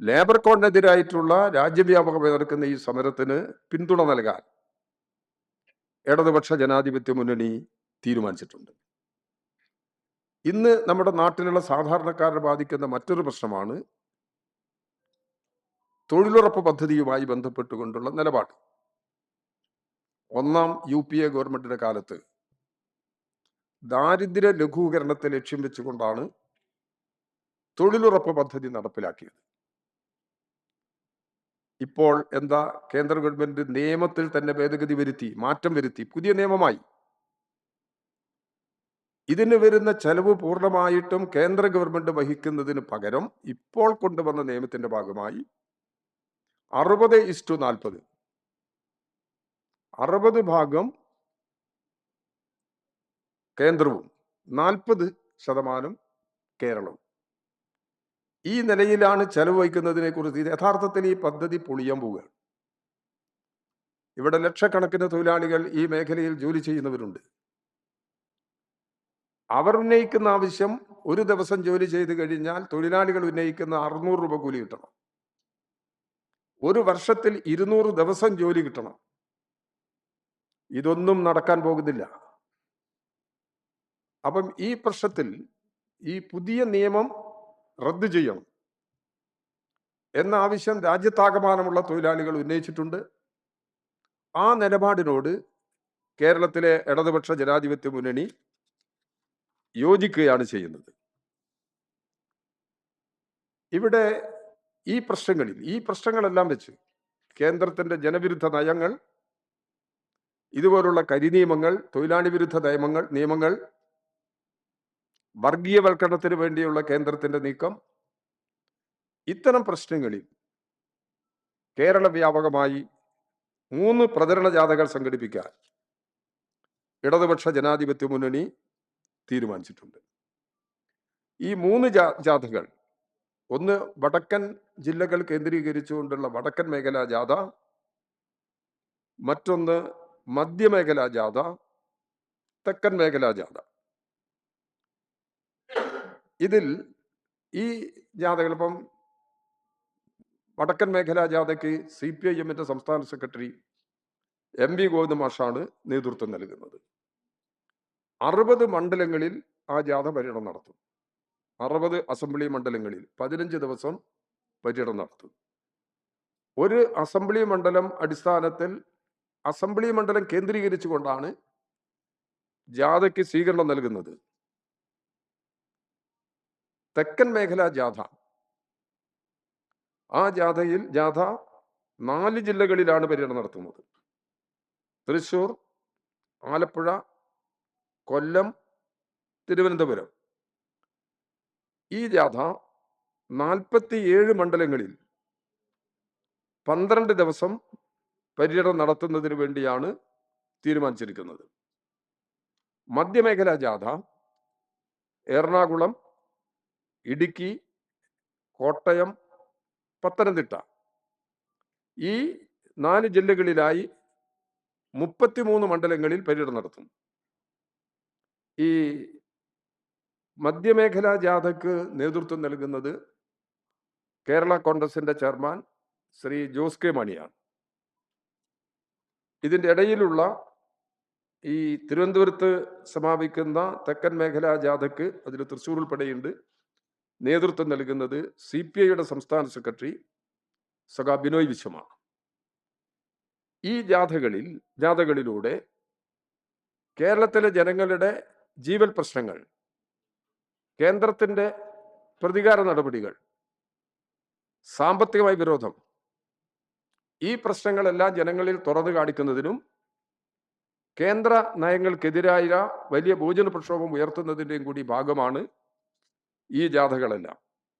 Labour കോഡിനെതിരായിട്ടുള്ള രാജ്യവ്യാപകമായി നടക്കുന്ന ഈ സമരത്തിന് പിന്തുണ നൽകാൻ ഇടതുപക്ഷ ജനാധിപത്യ മുന്നണി തീരുമാനിച്ചിട്ടുണ്ട്. ഇന്ന് നമ്മുടെ നാട്ടിലുള്ള സാധാരണക്കാരെ ബാധിക്കുന്ന മറ്റൊരു പ്രശ്നമാണ് തൊഴിലുറപ്പ് പദ്ധതിയുമായി ബന്ധപ്പെട്ടുകൊണ്ടുള്ള നിലപാട്. ഒന്നാം യു പി എ ഗവൺമെന്റിന്റെ കാലത്ത് ദാരിദ്ര്യ ലഘൂകരണത്തെ ലക്ഷ്യം വെച്ചുകൊണ്ടാണ് തൊഴിലുറപ്പ് പദ്ധതി നടപ്പിലാക്കിയത്. ഇപ്പോൾ എന്താ കേന്ദ്ര ഗവൺമെന്റ് നിയമത്തിൽ തന്നെ ഭേദഗതി വരുത്തി മാറ്റം വരുത്തി പുതിയ നിയമമായി. ഇതിന് വരുന്ന ചെലവ് പൂർണമായിട്ടും കേന്ദ്ര ഗവൺമെന്റ് വഹിക്കുന്നതിന് പകരം ഇപ്പോൾ കൊണ്ടുവന്ന നിയമത്തിന്റെ ഭാഗമായി അറുപത് ഇസ്റ്റു നാൽപ്പത്. അറുപത് ഭാഗം കേന്ദ്രവും നാൽപ്പത് ശതമാനം കേരളവും. ഈ നിലയിലാണ് ചെലവ് വഹിക്കുന്നതിനെ കുറിച്ച് ഇത് യഥാർത്ഥത്തിൽ ഈ പദ്ധതി പൊളിയാൻ പോവുകയാണ്. ഇവിടെ ലക്ഷക്കണക്കിന് തൊഴിലാളികൾ ഈ മേഖലയിൽ ജോലി ചെയ്യുന്നവരുണ്ട്. അവർ ഉന്നയിക്കുന്ന ആവശ്യം ഒരു ദിവസം ജോലി ചെയ്ത് കഴിഞ്ഞാൽ തൊഴിലാളികൾ ഉന്നയിക്കുന്ന അറുന്നൂറ് രൂപ കൂലി കിട്ടണം. ഒരു വർഷത്തിൽ ഇരുന്നൂറ് ദിവസം ജോലി കിട്ടണം. ഇതൊന്നും നടക്കാൻ പോകുന്നില്ല. അപ്പം ഈ പ്രശ്നത്തിൽ ഈ പുതിയ നിയമം റദ്ദു ചെയ്യണം. എന്ന ആവശ്യം രാജ്യത്താകമാനമുള്ള തൊഴിലാളികൾ ഉന്നയിച്ചിട്ടുണ്ട്. ആ നിലപാടിനോട് കേരളത്തിലെ ഇടതുപക്ഷ ജനാധിപത്യ മുന്നണി യോജിക്കുകയാണ് ചെയ്യുന്നത്. ഇവിടെ ഈ പ്രശ്നങ്ങളിൽ ഈ പ്രശ്നങ്ങളെല്ലാം വെച്ച് കേന്ദ്രത്തിന്റെ ജനവിരുദ്ധ നയങ്ങൾ ഇതുപോലുള്ള കരിനിയമങ്ങൾ തൊഴിലാളി വിരുദ്ധ നിയമങ്ങൾ നിയമങ്ങൾ വർഗീയവൽക്കരണത്തിന് വേണ്ടിയുള്ള കേന്ദ്രത്തിന്റെ നീക്കം ഇത്തരം പ്രശ്നങ്ങളിൽ കേരള വ്യാപകമായി മൂന്ന് പ്രചരണ ജാഥകൾ സംഘടിപ്പിക്കാൻ ഇടതുപക്ഷ ജനാധിപത്യ മുന്നണി തീരുമാനിച്ചിട്ടുണ്ട്. ഈ മൂന്ന് ജാ ജാഥകൾ ഒന്ന് വടക്കൻ ജില്ലകൾ കേന്ദ്രീകരിച്ചുകൊണ്ടുള്ള വടക്കൻ മേഖലാ ജാഥ മറ്റൊന്ന് മധ്യമേഖലാ ജാഥ തെക്കൻ മേഖലാ ജാഥ. ഇതിൽ ഈ ജാഥകൾ ഇപ്പം വടക്കൻ മേഖലാ ജാഥയ്ക്ക് സി പി ഐ എമ്മിന്റെ സംസ്ഥാന സെക്രട്ടറി എം വി ഗോവിന്ദ മാഷാണ് നേതൃത്വം നൽകുന്നത്. അറുപത് മണ്ഡലങ്ങളിൽ ആ ജാഥ പര്യടനം നടത്തും. അറുപത് അസംബ്ലി മണ്ഡലങ്ങളിൽ പതിനഞ്ച് ദിവസം പര്യടനം നടത്തും. ഒരു അസംബ്ലി മണ്ഡലം അടിസ്ഥാനത്തിൽ അസംബ്ലി മണ്ഡലം കേന്ദ്രീകരിച്ചുകൊണ്ടാണ് ജാഥയ്ക്ക് സ്വീകരണം നൽകുന്നത്. തെക്കൻ മേഖല ജാഥ. ആ ജാഥയിൽ ജാഥ നാല് ജില്ലകളിലാണ് പര്യടനം നടത്തുന്നത്. തൃശൂർ ആലപ്പുഴ കൊല്ലം തിരുവനന്തപുരം. ഈ ജാഥ നാൽപ്പത്തിയേഴ് മണ്ഡലങ്ങളിൽ പന്ത്രണ്ട് ദിവസം പര്യടനം നടത്തുന്നതിന് വേണ്ടിയാണ് തീരുമാനിച്ചിരിക്കുന്നത്. മധ്യമേഖലാ ജാഥ എറണാകുളം ഇടുക്കി കോട്ടയം പത്തനംതിട്ട. ഈ നാല് ജില്ലകളിലായി മുപ്പത്തിമൂന്ന് മണ്ഡലങ്ങളിൽ പര്യടനം നടത്തും. ഈ മധ്യമേഖലാ ജാഥയ്ക്ക് നേതൃത്വം നൽകുന്നത് കേരള കോൺഗ്രസിന്റെ ചെയർമാൻ ശ്രീ ജോസ് കെ മണിയാണ്. ഇതിന്റെ ഇടയിലുള്ള ഈ തിരുവനന്തപുരത്ത് സമാപിക്കുന്ന തെക്കൻ മേഖലാ ജാഥയ്ക്ക് അതിൽ തൃശ്ശൂർ ഉൾപ്പെടെയുണ്ട്. നേതൃത്വം നൽകുന്നത് സി പി ഐയുടെ സംസ്ഥാന സെക്രട്ടറി സഖാ ബിനോയ് വിശ്വമാണ് ഈ ജാഥകളിൽ ജാഥകളിലൂടെ കേരളത്തിലെ ജനങ്ങളുടെ ജീവൽ പ്രശ്നങ്ങൾ കേന്ദ്രത്തിന്റെ പ്രതികാര നടപടികൾ സാമ്പത്തികമായ വിരോധം ഈ പ്രശ്നങ്ങളെല്ലാം ജനങ്ങളിൽ തുറന്നു കാണിക്കുന്നതിനും കേന്ദ്ര നയങ്ങൾക്കെതിരായ വലിയ ഭോജന പ്രക്ഷോഭം ഉയർത്തുന്നതിന്റെയും കൂടി ഭാഗമാണ് ഈ ജാഥകളെല്ലാം.